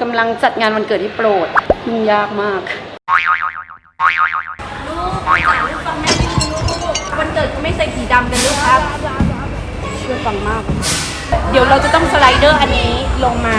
กำลังจัดงานวันเกิดที่โปรดยุ่งยากมากวันเกิดก็ไม่ใส่สีดำกันลูกครับเชื่อฟังมาก เดี๋ยวเราจะต้องสไลเดอร์อันนี้ลงมา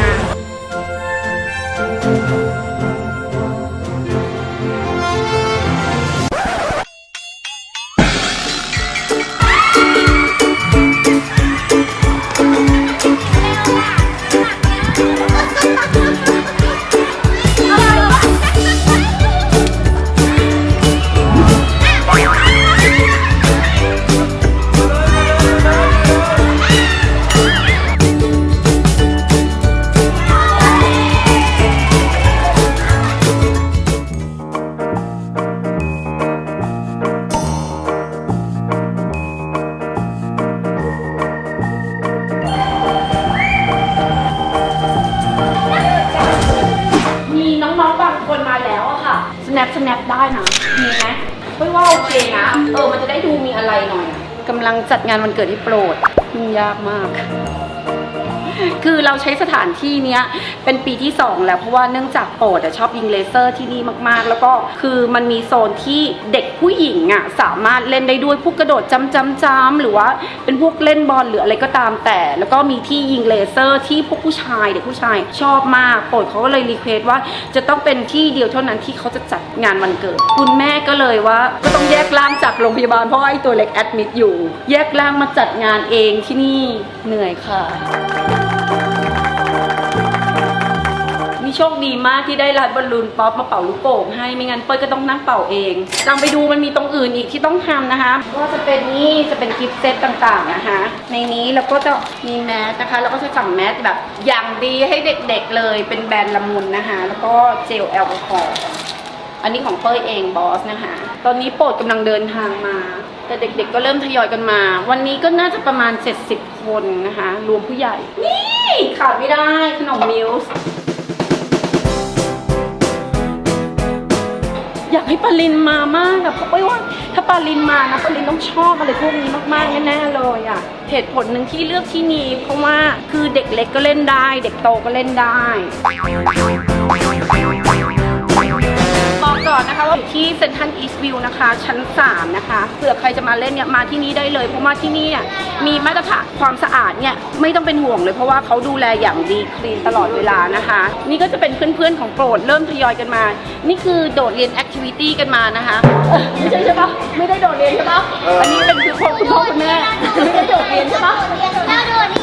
แนปได้นะมีไหมไม่ว่าโอเคนะ เออ มันจะได้ดูมีอะไรหน่อยกำลังจัดงานวันเกิดที่โปรดยุ่งยากมาก คือเราใช้สถานที่เนี้ยเป็นปีที่ 2 แล้วเพราะว่าเนื่องจากโปรดอะชอบยิงเลเซอร์ที่นี่มากๆ แล้วก็คือมันมีโซนที่เด็กผู้หญิงอะสามารถเล่นได้ด้วยพวกกระโดดจำจำจำหรือว่าเป็นพวกเล่นบอลหรืออะไรก็ตามแต่ แล้วก็มีที่ยิงเลเซอร์ที่พวกผู้ชายเด็กผู้ชายชอบมากโปรดเขาก็เลยรีเควสว่าจะต้องเป็นที่เดียวเท่านั้นที่เขาจะจัดงานวันเกิด คุณแม่ก็เลยว่า ก็ต้องแยกร่างจากโรงพยาบาลเพราะไอ้ตัวเล็กแอดมิดอยู่ แยกร่างมาจัดงานเองที่นี่เหนื่อยค่ะ นี่โชคดีมากที่ได้รัดบอลลูนป๊อปมาเป่าลูกโป่งให้ไม่งั้นเป้ยก็ต้องนั่งเป่าเองลองไปดูมันมีตรงอื่นอีกที่ต้องทำนะคะ ก็จะเป็นนี่จะเป็นกิฟต์เซตต่างๆนะคะ ในนี้เราก็จะมีแมสนะคะแล้วก็จะสั่งแมสแบบอย่างดีให้เด็กๆเลยเป็นแบรนด์ละมุนนะคะ แล้วก็เจลแอลกอฮอล์อันนี้ของเป้ยเองบอสนะคะ ตอนนี้โปรดกำลังเดินทางมา แต่เด็กๆก็เริ่มทยอยกันมา วันนี้ก็น่าจะประมาณ 70 คนนะคะ รวมผู้ใหญ่ นี่ ขาดไม่ได้ขนมมิวส์ อยากให้ปาลินมามากอะเพราะว่าถ้าปาลินมานะปาลินต้องชอบอะไรพวกนี้มากๆแน่ๆเลยอะเหตุผลหนึ่งที่เลือกที่นี่เพราะว่าคือเด็กเล็กก็เล่นได้ เด็กโตก็เล่นได้ กก่อนนะคะว่าอยู่ที่เซนทันอีสต์วิวนะคะ ชั้น 3 นะคะเผื่อใครจะมาเล่นเนี่ยมาที่นี่ได้เลย เพราะว่าที่นี่เนี่ยมีมาตรฐานความสะอาดเนี่ยไม่ต้องเป็นห่วงเลยเพราะว่าเขาดูแลอย่างดีคลีนตลอดเวลานะคะ นี่ก็จะเป็นเพื่อนๆของโปรดเริ่มทยอยกันมา นี่คือโดดเรียนแอคทิวิตี้กันมานะคะเอ้ยไม่ใช่ใช่ปะไม่ได้โดดเรียนใช่ปะอันนี้เป็นคือคุณพ่อคุณแม่ไม่ได้โดดเรียนใช่ปะ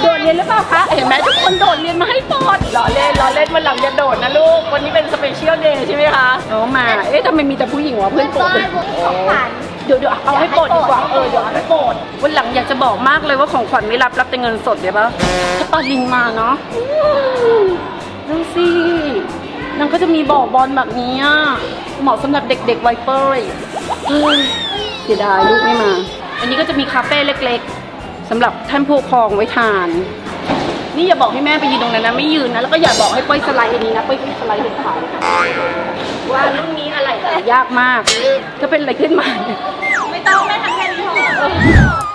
โดดเรียนหรือเปล่าคะเห็นไหมทุกคนโดดเรียนมาให้โปรดล้อเล่นล้อเล่นวันหลังจะโดดนะลูกวันนี้เป็นสเปเชียลเดย์ใช่ไหมคะโอ้มาเอ๊ะทำไมมีแต่ผู้หญิงวะเพื่อนโปรดเดี๋ยวเดี๋ยวเอาให้โปรดดีกว่าเออเดี๋ยวเอาให้โปรดวันหลังอยากจะบอกมากเลยว่าของขวัญไม่รับรับแต่เงินสดเดี๋ยวปะถ้าปาลิงมาเนาะอืมดูสินางก็จะมีบ่อบอลแบบนี้อะเหมาะสำหรับเด็กๆวัยเปยเฮ้ยเสียดายลูกไม่มา อันนี้ก็จะมีคาเฟ่เล็กๆสำหรับท่านผู้ปกครองไว้ทาน นี่อย่าบอกให้แม่ไปยืนตรงนั้นนะไม่ยืนนะแล้วก็อย่าบอกให้ป้ยสไลด์อันนี้นะป้ยไม่สไลด์เด็ดขาดว่ารุ่นนี้อะไรยากมากจะเป็นอะไรขึ้นมาเนี่ยไม่ต้องแม่ทำแค่นี้พอ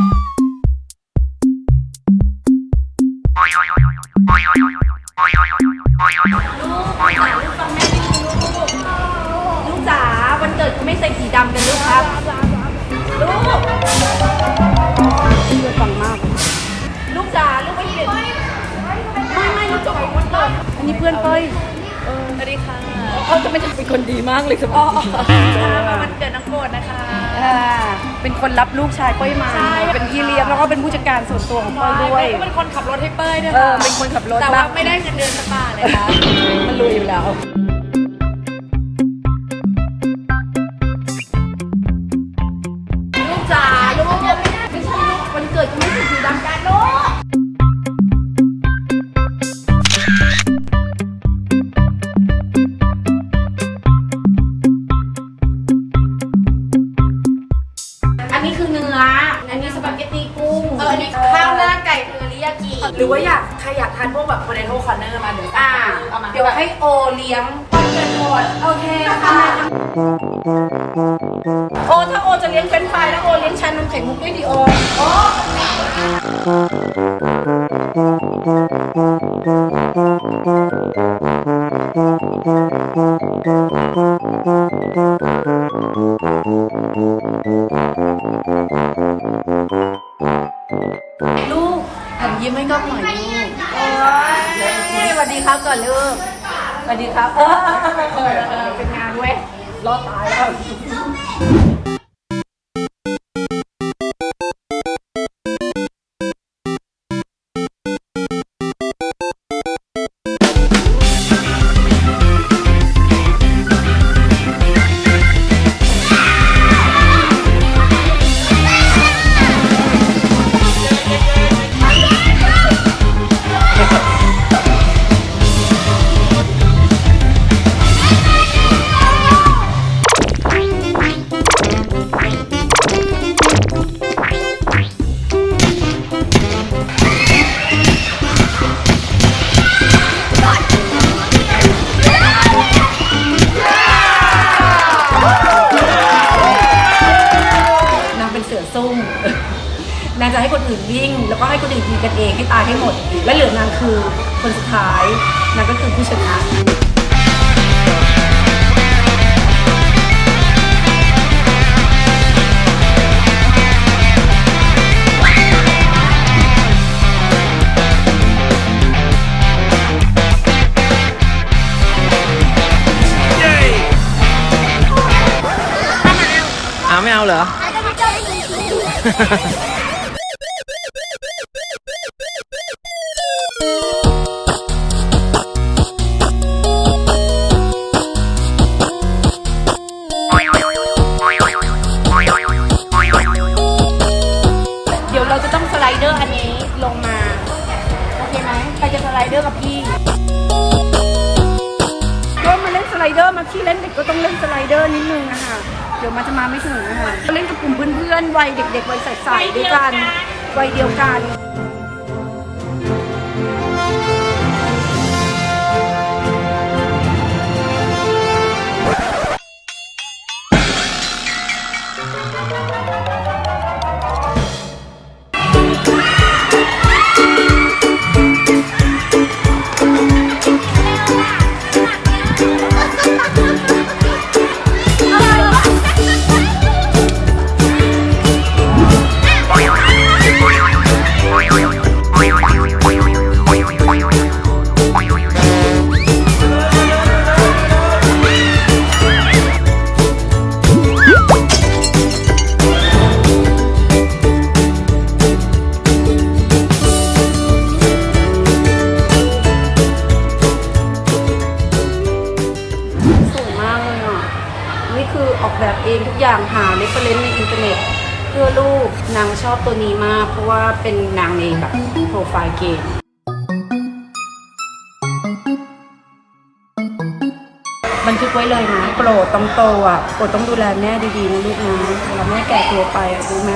นนี้เพื่อนเป้ยสวัสดีค่ะเขาจะไม่ทำเป็นคนดีมากเลยสมอ๋อองมาวันเกิดน้องโบดนะคะาเป็นคนรับลูกชายเป้ยมาใช่เป็นพี่เลี้ยงแล้วก็เป็นผู้จัดการส่วนตัวของเป้ยด้วยก็เป็นคนขับรถให้เป้ยด้วยเอค่ะอเป็นคนขับรถแต่ว่าบ้งไม่ได้เงินเดือนสักบาทเลยค่ะมันรวยอยู่แล้ว เนื้อ อันนี้สปาเกตตี้กุ้ง เอออันนี้ข้าวหน้าไก่เทอริยากิหรือว่าอยากใครอยากทานพวกแบบโพเทโต้คอร์เนอร์มาเดี๋ยวอ่าเอามาเดี๋ยวให้โอเลี้ยงวันเกิดโบดโอเคค่ะโอถ้าโอจะเลี้ยงเฟรนช์ฟรายแล้วโอเลี้ยงชานมไข่มุกด้วยดิโอโอ้ หน่อยลูกโอ้ยสวัสดีครับก่อนลูกสวัสดีครับ เออเออเออเป็นงานเว้ย รอดตายแล้ว นางเป็นเสือซุ่มนางจะให้คนอื่นวิ่ง แล้วก็ให้คนอื่นยิงกันเองให้ตายให้หมด และเหลือนางคือคนสุดท้ายนางก็คือผู้ชนะอ้าวไม่เอาเหรอ เดี๋ยวเราจะต้องสไลเดอร์อันนี้ลงมา โอเคไหมใครจะสไลเดอร์กับพี่ก็มาเล่นสไลเดอร์มาที่เล่นเด็กก็ต้องเล่นสไลเดอร์นิดนึงอะคะ ดี๋ยวมันจะมาไม่ถึงนะคะเล่นกับกลุ่มเพื่อนๆวัยเด็ก ๆวัยใสๆด้วยกันวัยเดียวกัน องทุกอย่างหาเรฟเฟรนซ์ในอินเทอร์เน็ตเพื่อลูกนางชอบตัวนี้มาก เพราะว่าเป็นนางในแบบโปรไฟล์เกมบันทึกไว้เลยนะโปรดต้องโตอะโปรดต้องดูแลแม่ดีๆนะลูกนะเวลาแม่แก่ตัวไปอะรู้ไหม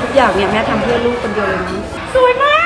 ทุกอย่างเนี่ยแม่ทำเพื่อลูกคนเดียวเลยนะสวยมาก